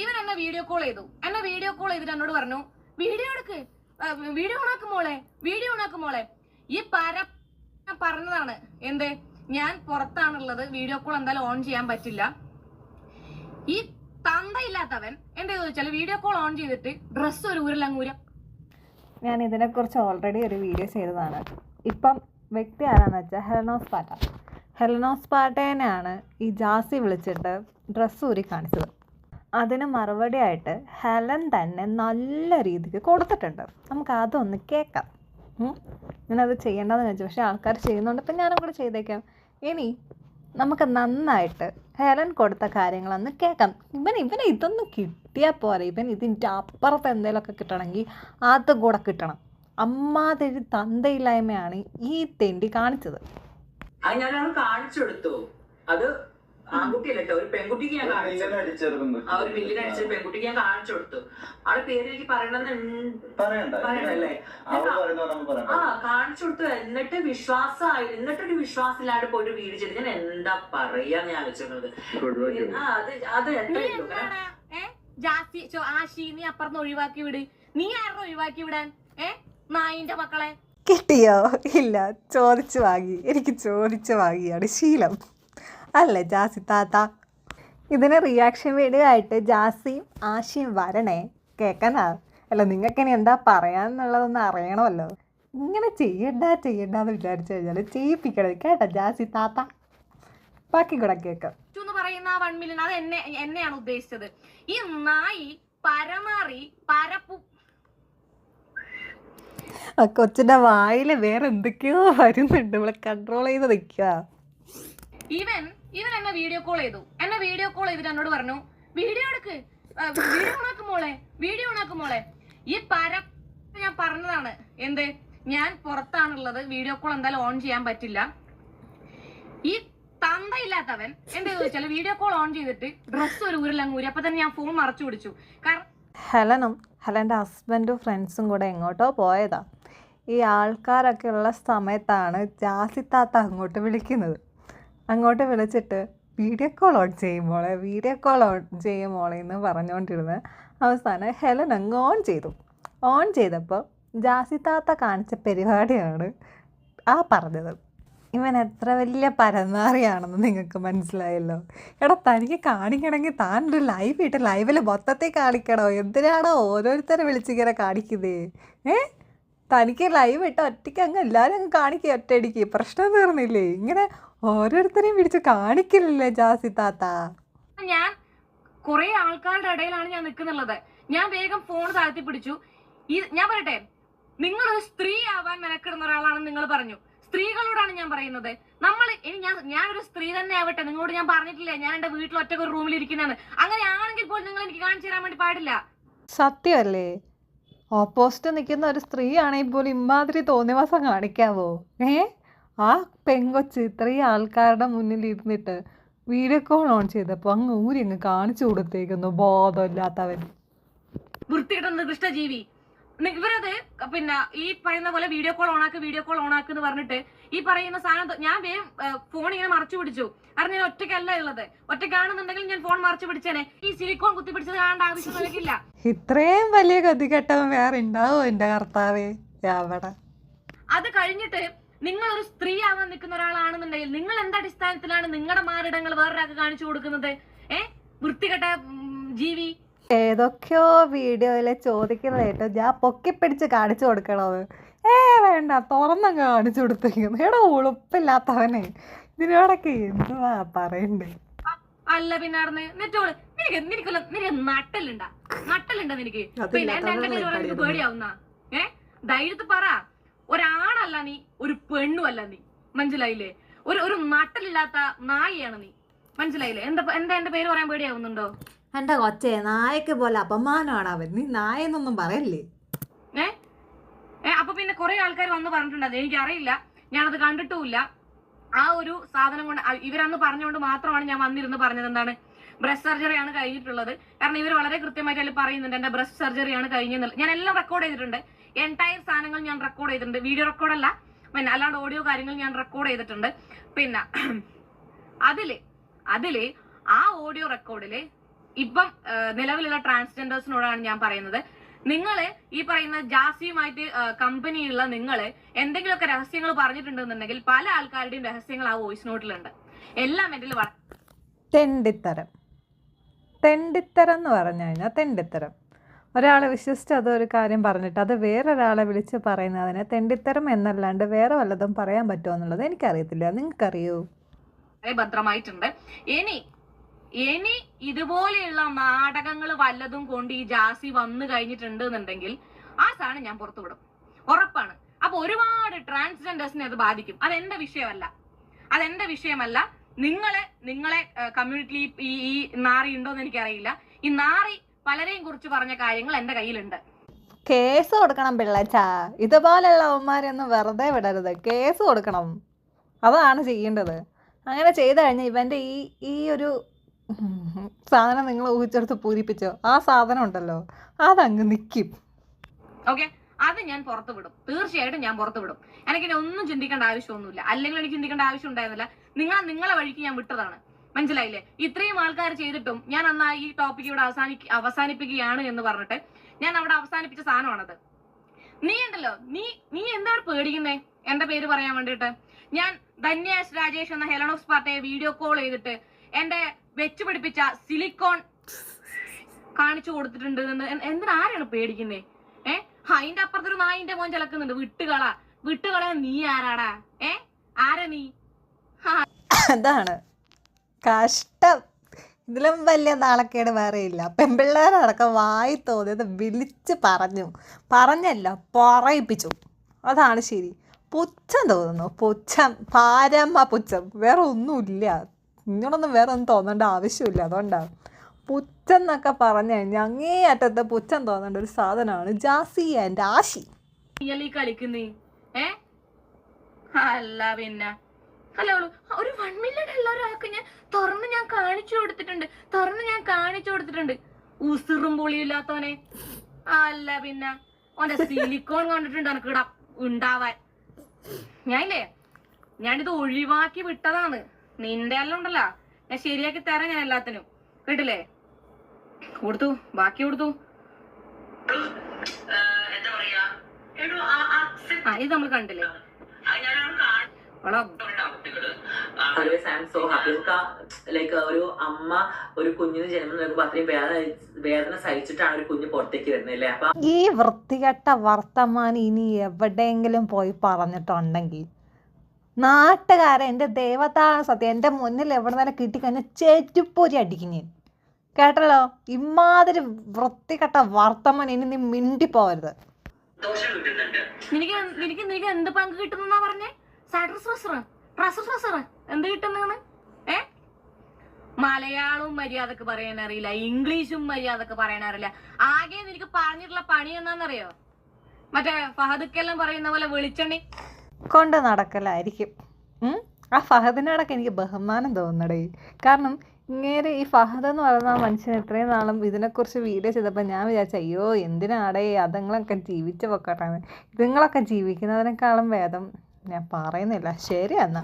ഇവൻ എന്നെ video call ചെയ്തു. എന്നെ വീഡിയോ കോൾ ചെയ്തിട്ട് എന്നോട് പറഞ്ഞു വീഡിയോ എടുക്ക്. വീഡിയോ ഓണാക്കും മോളെ. വീഡിയോ ഓണാക്കും മോളെ. ഈ പര പറഞ്ഞതാണ്. എന്ത്? ഞാൻ പുറത്താണുള്ളത്. വീഡിയോ കോൾ എന്തായാലും ഓൺ ചെയ്യാൻ പറ്റില്ല. ഈ തന്തയില്ലാത്തവൻ എന്താ ചോദിച്ചാൽ വീഡിയോ കോൾ ഓൺ ചെയ്തിട്ട് ഡ്രസ്സ് ഒരു ഊരിലങ്ങൂരം ഞാൻ ഇതിനെക്കുറിച്ച് ഓൾറെഡി ഒരു വീഡിയോ ചെയ്തതാണ്. ഇപ്പം വ്യക്തി ആരാന്ന് വെച്ചാൽ ഹെലനോസ് പാട്ട ഹെലനോസ് പാട്ടേനെയാണ് ഈ ജാസി വിളിച്ചിട്ട് ഡ്രസ്സ് ഊരി കാണിച്ചത്. അതിന് മറുപടിയായിട്ട് ഹെലൻ തന്നെ നല്ല രീതിക്ക് കൊടുത്തിട്ടുണ്ട്. നമുക്ക് അതൊന്ന് കേൾക്കാം. ഞാനത് ചെയ്യേണ്ടതെന്ന് വെച്ചു പക്ഷേ ആൾക്കാർ ചെയ്യുന്നുണ്ട്. ഇപ്പം ഞാനും കൂടെ ചെയ്തേക്കാം. ഇനി നമുക്ക് നന്നായിട്ട് ഹെലൻ കൊടുത്ത കാര്യങ്ങളൊന്ന് കേൾക്കാം. ഇവൻ ഇവന് ഇതൊന്നും കിട്ടിയാൽ പോരെ. ഇവൻ ഇതിന്റെ അപ്പുറത്ത് എന്തെങ്കിലുമൊക്കെ കിട്ടണമെങ്കിൽ അത് കൂടെ കിട്ടണം. അമ്മാതിരി തന്തയില്ലായ്മയാണ് ഈ തെണ്ടി കാണിച്ചത്. അത് ഞാനത് കാണിച്ചു കൊടുത്തു. അത് ആൺകുട്ടിയല്ല കേട്ടോ ഒരു പെൺകുട്ടിക്ക് ഞാൻ കാണിച്ചു ആ ഒരു ബില്ലിന് അടിച്ച പെൺകുട്ടിക്ക് ഞാൻ കാണിച്ചു കൊടുത്തു. ആളെ പേര് എനിക്ക് പറയണമെന്ന് പറയണ്ട പറയണ്ടല്ലേ അവൾ പറയുന്നത് നമുക്ക് ആ കാണിച്ചു കൊടുത്തു. എന്നിട്ട് വിശ്വാസമായി എന്നിട്ടൊരു വിശ്വാസമില്ലാണ്ട് പോയിട്ട് വീട് ചെയ്ത്. ഞാൻ എന്താ പറയാന്ന് ഞാൻ ആലോചിക്കുന്നത് ആ അത് അത് അപ്പുറത്ത് ഒഴിവാക്കി വിട്. നീ ആരുടെ ഒഴിവാക്കി വിടാൻ? ഏ? നായിന്റെ മക്കളെ. കിട്ടിയോ? ഇല്ല ചോദിച്ചു വാങ്ങി. എനിക്ക് ചോദിച്ചു വാങ്ങിയാണ് ശീലം. അല്ലേ ജാസി താത്ത. ഇതിന് റിയാക്ഷൻ വീഡിയോ ആയിട്ട് ജാസിയും ആശയും വരണേ. കേൾക്കാനാ അല്ല നിങ്ങൾക്ക് ഇനി എന്താ പറയാന്നുള്ളതൊന്ന് അറിയണമല്ലോ. ഇങ്ങനെ ചെയ്യണ്ട ചെയ്യണ്ട എന്ന് വിചാരിച്ചു കഴിഞ്ഞാൽ ചെയ്യിപ്പിക്കണത് കേട്ടോ ജാസി താത്ത. ബാക്കി കൂടെ കേൾക്കാം എന്ന് പറയുന്ന വൺ മില്യൺ അത് എന്നെ എന്നെയാണ് ഉദ്ദേശിച്ചത്. ഈ നായി പരമാറി പരപ്പു കൊച്ചിന്റെ വായിൽ വേറെ എന്തൊക്കെയോ വരുന്നുണ്ട്. ഇവിടെ കൺട്രോൾ ചെയ്ത് നിൽക്കുക ഇവൻ ഇവൻ എന്നെ വീഡിയോ കോൾ ചെയ്തു. എന്നെ വീഡിയോ കോൾ ചെയ്തിട്ട് എന്നോട് പറഞ്ഞു വീഡിയോ എടുക്ക്. വീഡിയോ ഉണാക്കും മോളെ വീഡിയോ ഉണാക്കും മോളെ. ഈ പര ഞാൻ പറഞ്ഞതാണ്. എന്ത്? ഞാൻ പുറത്താണുള്ളത് വീഡിയോ കോൾ എന്തായാലും ഓൺ ചെയ്യാൻ പറ്റില്ല. ഈ തന്തയില്ലാത്തവൻ എന്താ ചോദിച്ചാൽ വീഡിയോ കോൾ ഓൺ ചെയ്തിട്ട് ഡ്രസ് ഒരു ഊരിലങ്ങൂരി അപ്പൊ തന്നെ ഞാൻ ഫോൺ മറച്ചു പിടിച്ചു. കാരണം ഹെലനും ഹെലന്റെ ഹസ്ബൻഡും ഫ്രണ്ട്സും കൂടെ എങ്ങോട്ടോ പോയതാ. ഈ ആൾക്കാരൊക്കെ ഉള്ള സമയത്താണ് ജാസിത്താത്ത അങ്ങോട്ട് വിളിക്കുന്നത്. അങ്ങോട്ട് വിളിച്ചിട്ട് വീഡിയോ കോൾ ഓൺ ചെയ്യുമ്പോളെ വീഡിയോ കോൾ ഓൺ ചെയ്യുമ്പോളെ എന്ന് പറഞ്ഞുകൊണ്ടിരുന്ന് അവസാനം ഹെലൻ അങ്ങ് ഓൺ ചെയ്തു. ഓൺ ചെയ്തപ്പോൾ ജാസി താത്ത കാണിച്ച പരിപാടിയാണ് ആ പറഞ്ഞത്. ഇവൻ എത്ര വലിയ പരന്നാറിയാണെന്ന് നിങ്ങൾക്ക് മനസ്സിലായല്ലോ. എടാ തനിക്ക് കാണിക്കണമെങ്കിൽ താൻ ഒരു ലൈവ് ഇട്ട് ലൈവിൽ മൊത്തത്തിൽ കാണിക്കണോ? എന്തിനാണോ ഓരോരുത്തരെ വിളിച്ചിങ്ങനെ കാണിക്കുന്നേ? ഏ? തനിക്ക് ലൈവ് ഇട്ട് ഒറ്റയ്ക്ക് അങ്ങ് എല്ലാവരും അങ്ങ് കാണിക്കുക ഒറ്റയടിക്ക്. പ്രശ്നം തീർന്നില്ലേ ഇങ്ങനെ ഓരോരുത്തരെയും പിടിച്ച് കാണിക്കില്ലല്ലേ ജാസി താത്ത? ഞാൻ കുറെ ആൾക്കാരുടെ ഇടയിലാണ് ഞാൻ നിൽക്കുന്നുള്ളത്. ഞാൻ വേഗം ഫോൺ താഴ്ത്തി പിടിച്ചു. ഈ ഞാൻ പറയട്ടെ? നിങ്ങളൊരു സ്ത്രീ ആവാൻ മെനക്കിടുന്ന ഒരാളാണെന്ന് നിങ്ങൾ പറഞ്ഞു. സ്ത്രീകളോടാണ് ഞാൻ പറയുന്നത്. നമ്മൾ ഇനി ഞാൻ ഞാനൊരു സ്ത്രീ തന്നെ ആവട്ടെ. നിങ്ങളോട് ഞാൻ പറഞ്ഞിട്ടില്ലേ? ഞാൻ എന്റെ വീട്ടിൽ ഒറ്റ ഒരു റൂമിൽ ഇരിക്കുന്നതാണ് അങ്ങനെ ആണെങ്കിൽ പോലും നിങ്ങൾ എനിക്ക് കാണിച്ചു തരാൻ വേണ്ടി പാടില്ല. സത്യമല്ലേ? ഓപ്പോസിറ്റ് നിൽക്കുന്ന ഒരു സ്ത്രീ ആണെങ്കിൽ പോലും ഇമാതിരി തോന്നിവാസം കാണിക്കാവോ? ഏ? ആ പെങ്കൊച്ച് ഇത്രയും ആൾക്കാരുടെ മുന്നിൽ ഇരുന്നിട്ട് വീഡിയോ കോൾ ഓൺ ചെയ്തപ്പോൾ അങ്ങ് ഊരി അങ്ങ് കാണിച്ചു കൊടുത്തേക്കുന്നു. ബോധമില്ലാത്തവൻ. ഇവരത് പിന്നെ ഈ പറയുന്ന പോലെ വീഡിയോ കോൾ ഓണാക്ക് വീഡിയോ കോൾ ഓണാക്ക് എന്ന് പറഞ്ഞിട്ട് ഈ പറയുന്ന സാധനം ഞാൻ വേഗം ഫോൺ ഇങ്ങനെ മറച്ചു പിടിച്ചു. കാരണം ഞാൻ ഒറ്റയ്ക്കല്ല ഉള്ളത്. ഒറ്റയ്ക്കാണെന്നുണ്ടെങ്കിൽ ഞാൻ ഫോൺ മറച്ചു പിടിച്ചേനെ. ഈ സിലിക്കോൺ കുത്തി പിടിച്ചത് കാണേണ്ട ആവശ്യം എനിക്കില്ല ഇത്രയും വലിയ ഗതികെട്ടവൻ വേറെ ഉണ്ടാവോ എന്റെ കർത്താവേ? അത് കഴിഞ്ഞിട്ട് നിങ്ങൾ ഒരു സ്ത്രീ ആവാൻ നിൽക്കുന്ന ഒരാളാണെന്നുണ്ടെങ്കിൽ നിങ്ങൾ എന്ത് അടിസ്ഥാനത്തിലാണ് നിങ്ങളുടെ മാറിടങ്ങൾ വേറൊരാൾക്ക് കാണിച്ചു കൊടുക്കുന്നത്? ഏ? വൃത്തികെട്ട ജീവി. ഏതൊക്കെയോ വീഡിയോയിലെ ചോദിക്കുന്നത് കേട്ടോ ഞാൻ പൊക്കിപ്പിടിച്ച് കാണിച്ചു കൊടുക്കണോ ഏ വേണ്ട. തുറന്നങ്ങ് കാണിച്ചു കൊടുത്തേക്കുന്നു. എടാ ഉളുപ്പില്ലാത്തവനെ. ഇതിനോടൊക്കെ എന്തുവാ പറയണ്ടേ? അല്ല പിന്നെ നെറ്റോൾ നിനക്ക് നിനക്ക് നട്ടലുണ്ടാ നട്ടലുണ്ടാ നിനക്ക്? പിന്നെ എന്റെ എന്റെ പേര് പറയാൻ നിനക്ക് പേടിയാവുന്ന. ഏ? ധൈര്യത്ത് പറ. ഒരാണല്ല നീ ഒരു പെണ്ണുമല്ല നീ. മനസ്സിലായില്ലേ? ഒരു ഒരു നട്ടലില്ലാത്ത നായിയാണ് നീ. മനസ്സിലായില്ലേ? എന്താ എന്താ എന്റെ പേര് പറയാൻ പേടിയാവുന്നുണ്ടോ? എന്റെ കൊച്ചേ നായക്ക് പോലെ അപമാനമാണ് അവൻ. നീ നായെന്നൊന്നും പറയല്ലേ? ഏ? ഏ അപ്പൊ പിന്നെ കുറെ ആൾക്കാർ വന്ന് പറഞ്ഞിട്ടുണ്ട് അത് എനിക്കറിയില്ല ഞാനത് കണ്ടിട്ടുമില്ല. ആ ഒരു സാധനം കൊണ്ട് ഇവരന്ന് പറഞ്ഞുകൊണ്ട് മാത്രമാണ് ഞാൻ വന്നിരുന്ന് പറഞ്ഞത് എന്താണ്? ബ്രസ്റ്റ് സർജറി ആണ് കഴിഞ്ഞിട്ടുള്ളത്. കാരണം ഇവർ വളരെ കൃത്യമായിട്ട് അതിൽ പറയുന്നുണ്ട് എന്റെ ബ്രസ്റ്റ് സർജറി ആണ് കഴിഞ്ഞെന്നുള്ളത്. ഞാൻ എല്ലാം റെക്കോർഡ് ചെയ്തിട്ടുണ്ട്. എന്റയർ സാധനങ്ങൾ ഞാൻ റെക്കോർഡ് ചെയ്തിട്ടുണ്ട്. വീഡിയോ റെക്കോർഡല്ല പിന്നെ അല്ലാണ്ട് ഓഡിയോ കാര്യങ്ങൾ ഞാൻ റെക്കോർഡ് ചെയ്തിട്ടുണ്ട്. പിന്നെ അതിൽ അതിൽ ആ ഓഡിയോ റെക്കോർഡിൽ ഇപ്പം നിലവിലുള്ള ട്രാൻസ്ജെൻഡേഴ്സിനോടാണ് ഞാൻ പറയുന്നത്. നിങ്ങൾ ഈ പറയുന്ന ജാസിയുമായിട്ട് കമ്പനിയുള്ള നിങ്ങളെ എന്തെങ്കിലുമൊക്കെ രഹസ്യങ്ങൾ പറഞ്ഞിട്ടുണ്ടെന്നുണ്ടെങ്കിൽ പല ആൾക്കാരുടെയും രഹസ്യങ്ങൾ ആ വോയിസ് നോട്ടിലുണ്ട് എല്ലാം എന്റെ തെണ്ടിത്തരം. തെണ്ടിത്തരം എന്ന് പറഞ്ഞു കഴിഞ്ഞാൽ തെണ്ടിത്തരം. ഒരാളെ വിശ്വസിച്ച് ഒരു കാര്യം പറഞ്ഞിട്ട് അത് വേറൊരാളെ വിളിച്ച് പറയുന്നതിന് തെണ്ടിത്തരം എന്നല്ലാണ്ട് വേറെ വല്ലതും പറയാൻ പറ്റുമോ എന്നുള്ളത് എനിക്കറിയത്തില്ല. നിങ്ങൾക്കറിയോ? ഭദ്രമായിട്ടുണ്ട്. ഇനി ഇനി ഇതുപോലെയുള്ള നാടകങ്ങൾ വല്ലതും കൊണ്ട് ഈ ജാസി വന്നു കഴിഞ്ഞിട്ടുണ്ട് എന്നുണ്ടെങ്കിൽ ആ സാധനം ഞാൻ പുറത്തു വിടും. ഉറപ്പാണ്. അപ്പൊ ഒരുപാട് ട്രാൻസ്ജെൻഡേഴ്സിനെ അത് ബാധിക്കും. അതെന്റെ വിഷയമല്ല. അതെന്റെ വിഷയമല്ല. നിങ്ങളെ നിങ്ങളെ കമ്മ്യൂണിറ്റി ഈ ഈ നാറി ഉണ്ടോന്ന് എനിക്കറിയില്ല. ഈ നാറി പലരെയും കുറിച്ച് പറഞ്ഞ കാര്യങ്ങൾ എന്റെ കയ്യിലുണ്ട്. കേസ് കൊടുക്കണം പിള്ളച്ചാ. ഇതുപോലെയുള്ള അവന്മാരെയൊന്നും വെറുതെ വിടരുത്. കേസ് കൊടുക്കണം. അതാണ് ചെയ്യേണ്ടത്. അങ്ങനെ ചെയ്തു കഴിഞ്ഞാൽ ഇവന്റെ ഈ ഈ ഒരു സാധനം നിങ്ങൾ ഊഹിച്ചെടുത്ത് പൂരിപ്പിച്ചോ? ആ സാധനം ഉണ്ടല്ലോ. അതങ്ങ് നിൽക്കും ഓക്കെ അത് ഞാൻ പുറത്തു വിടും. തീർച്ചയായിട്ടും ഞാൻ പുറത്തു വിടും. എനിക്കിനി ഒന്നും ചിന്തിക്കേണ്ട ആവശ്യമൊന്നുമില്ല. അല്ലെങ്കിൽ എനിക്ക് ചിന്തിക്കേണ്ട ആവശ്യം ഉണ്ടായിരുന്നില്ല. നിങ്ങൾ നിങ്ങളെ വഴിക്ക് ഞാൻ വിട്ടതാണ്. മനസ്സിലായില്ലേ? ഇത്രയും ആൾക്കാർ ചെയ്തിട്ടും ഞാൻ അന്ന് ഈ ടോപ്പിക് ഇവിടെ അവസാനി അവസാനിപ്പിക്കുകയാണ് എന്ന് പറഞ്ഞിട്ട് ഞാൻ അവിടെ അവസാനിപ്പിച്ച സാധനമാണത്. നീ ഉണ്ടല്ലോ. നീ നീ എന്താണ് പേടിക്കുന്നേ? എന്റെ പേര് പറയാൻ വേണ്ടിയിട്ട്? ഞാൻ ധന്യാസ് രാജേഷ് എന്ന ഹെലണോസ് പാർട്ടിയെ വീഡിയോ കോൾ ചെയ്തിട്ട് എന്റെ വെച്ച് പിടിപ്പിച്ച സിലിക്കോൺ കാണിച്ചു കൊടുത്തിട്ടുണ്ട് എന്തിനാ ആരാണ് പേടിക്കുന്നേ? ഏ? അതിന്റെ അപ്പുറത്തൊരു നായിന്റെ മോൻ ചിലക്കുന്നുണ്ട്. വിട്ടുകള. വിട്ടുകള നീ ആരാടാ? ഏ? ആരാ നീ? അതാണ്. കഷ്ടം. ഇതിലും വലിയ നാളക്കേട് വേറെയില്ല പെൺപിള്ളേരടക്കം വായി തോന്നിയത് വിളിച്ച് പറഞ്ഞു. പറഞ്ഞല്ല പറയിപ്പിച്ചു. അതാണ് ശരി. പുച്ഛം തോന്നുന്നു. പുച്ഛം. പാരമ്മ പുച്ഛം. വേറെ ഒന്നുമില്ല ഇങ്ങനൊന്നും വേറെ ഒന്നും തോന്നേണ്ട ആവശ്യമില്ല. അതുകൊണ്ടാണ് പുച്ഛം എന്നൊക്കെ പറഞ്ഞു കഴിഞ്ഞാൽ അങ്ങേയറ്റത്തെ പുച്ഛം തോന്നേണ്ട ഒരു സാധനമാണ് ജാസി ആൻഡ് ആശി. കളിക്കുന്നേ? ഏ? അല്ല പിന്നെ. അല്ല ഒരു വൺ മില്യൺ ഒരാൾക്ക് ഞാൻ തുറന്ന് ഞാൻ കാണിച്ചു കൊടുത്തിട്ടുണ്ട്. തുറന്ന് ഞാൻ കാണിച്ചു കൊടുത്തിട്ടുണ്ട്. ഉസിറും പൊളിയില്ലാത്തവനെ അല്ല പിന്നെ. ഓന്റെ സിലിക്കോൺ കണ്ടിട്ടുണ്ട് എനിക്ക് ഉണ്ടാവാൻ. ഞാനില്ലേ? ഞാനിത് ഒഴിവാക്കി വിട്ടതാണ്. നിന്റെ എല്ലാം ഉണ്ടല്ലോ. ഞാൻ ശരിയാക്കി തരാം ഞാൻ എല്ലാത്തിനും. കേട്ടില്ലേ? കൊടുത്തു. ബാക്കി കൊടുത്തു. എന്താ പറയാ? എടോ, ആ- ആ ഇത് നമ്മൾ കണ്ടില്ലേ. നമുക്ക് ലൈക്ക് ഒരു അമ്മ ഒരു കുഞ്ഞിന് ജന്മം നൽകുമ്പോൾ അത്രയും വേദന വേദന സഹിച്ചിട്ടാണ് ഒരു കുഞ്ഞ് പുറത്തേക്ക് വരുന്നത് അല്ലേ? അപ്പൊ ഈ വൃത്തികെട്ട വർത്തമാനം ഇനി എവിടെയെങ്കിലും പോയി പറഞ്ഞിട്ടുണ്ടെങ്കിൽ നാട്ടുകാരെ എന്റെ ദൈവത്താണ് സത്യം എന്റെ മുന്നിൽ എവിടെ നിന്നെ കിട്ടിക്കഴിഞ്ഞാൽ ചേറ്റുപ്പൊരി അടിക്കും ഞാൻ. കേട്ടല്ലോ? ഇമാതിരി വൃത്തികെട്ട വർത്തമാനം ഇനി നീ മിണ്ടിപ്പോവരുത്. നിനക്ക് നിനക്ക് നിനക്ക് എന്ത് പങ്ക് കിട്ടുന്നാ പറഞ്ഞേ? ട്രസർ എന്ത് ഏ? മലയാളവും മര്യാദയ്ക്ക് പറയാൻ അറിയില്ല ഇംഗ്ലീഷും മര്യാദയ്ക്ക് പറയാൻ അറിയില്ല ആകെ നിനക്ക് പറഞ്ഞിട്ടുള്ള പണി എന്താണെന്നറിയോ മറ്റേ ഫഹദക്കെല്ലാം പറയുന്ന പോലെ വെളിച്ചെണ്ണി. കൊണ്ട് നടക്കലായിരിക്കും? ആ ഫഹദിനോടൊക്കെ എനിക്ക് ബഹുമാനം തോന്നണേ കാരണം ഇങ്ങേരെ ഈ ഫഹദ് എന്ന് പറയുന്ന ആ മനുഷ്യൻ ഇത്രയും നാളും ഇതിനെക്കുറിച്ച് വീഡിയോ ചെയ്തപ്പോൾ ഞാൻ വിചാരിച്ചു അയ്യോ എന്തിനാടേ അതുങ്ങളൊക്കെ ജീവിച്ചു പൊക്കട്ടെ ഇതുങ്ങളൊക്കെ ജീവിക്കുന്നതിനേക്കാളും ഭേദം ഞാൻ പറയുന്നില്ല. ശരി എന്നാ